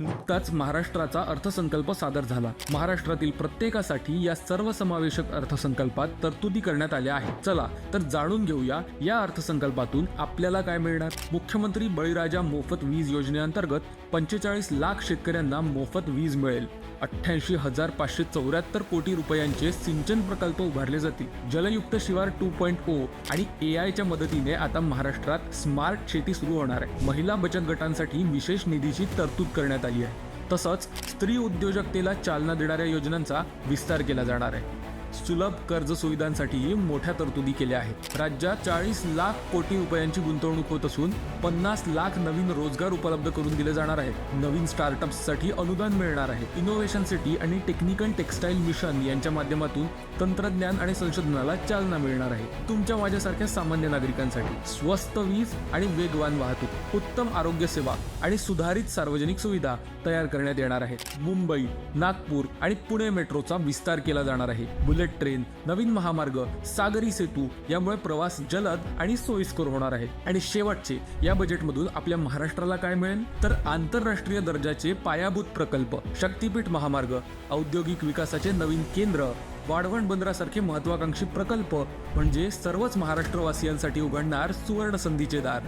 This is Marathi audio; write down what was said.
नुकताच महाराष्ट्राचा अर्थसंकल्प सादर झाला. महाराष्ट्रातील प्रत्येकासाठी या सर्वसमावेशक अर्थसंकल्पात तरतुदी करण्यात आल्या आहेत. चला तर जाणून घेऊया या अर्थसंकल्पातून आपल्याला काय मिळणार? मुख्यमंत्री बळीराजा मोफत वीज योजनेअंतर्गत पंचेचाळीस लाख शेतकऱ्यांना मोफत वीज मिळेल. अठ्ठ्याऐंशी हजार पाचशे चौऱ्याहत्तर कोटी रुपयांचे सिंचन प्रकल्प उभारले जातील. जलयुक्त शिवार टू पॉईंट ओ आणि ए आयच्या मदतीने आता महाराष्ट्रात स्मार्ट शेती सुरू होणार आहे. महिला बचत गटांसाठी विशेष निधीची तरतूद करण्यात आली आहे. तसंच स्त्री उद्योजकतेला चालना देणाऱ्या योजनांचा विस्तार केला जाणार आहे. सुलभ कर्ज सुविधांसाठीही मोठ्या तरतुदी केल्या आहेत. राज्यात चाळीस लाख कोटी रुपयांची गुंतवणूक होत असून पन्नास लाख नवीन रोजगार उपलब्ध करून दिले जाणार आहेत. नवीन स्टार्टअप्ससाठी अनुदान मिळणार आहे. इनोव्हेशन सिटी आणि टेक्निकल टेक्सटाईल मिशन यांच्या माध्यमातून तंत्रज्ञान आणि संशोधनाला चालना मिळणार आहे. तुमच्या माझ्यासारख्या सामान्य नागरिकांसाठी स्वस्त वीज आणि वेगवान वाहतूक उत्तम आरोग्य सेवा आणि सुधारित सार्वजनिक सुविधा तयार करण्यात येणार आहेत मुंबई नागपूर आणि पुणे मेट्रोचा विस्तार केला जाणार आहे. बुलेट ट्रेन नवीन महामार्ग सागरी सेतू यामुळे प्रवास जलद आणि सोयीस्कर होणार आहे. आणि शेवटचे या बजेटमधून आपल्या महाराष्ट्राला काय मिळेल? तर आंतरराष्ट्रीय दर्जाचे पायाभूत प्रकल्प शक्तीपीठ महामार्ग औद्योगिक विकासाचे नवीन केंद्र वाढवण बंदरासारखे महत्वाकांक्षी प्रकल्प म्हणजे सर्वच महाराष्ट्रवासियांसाठी उघडणार सुवर्ण संधीचे दार.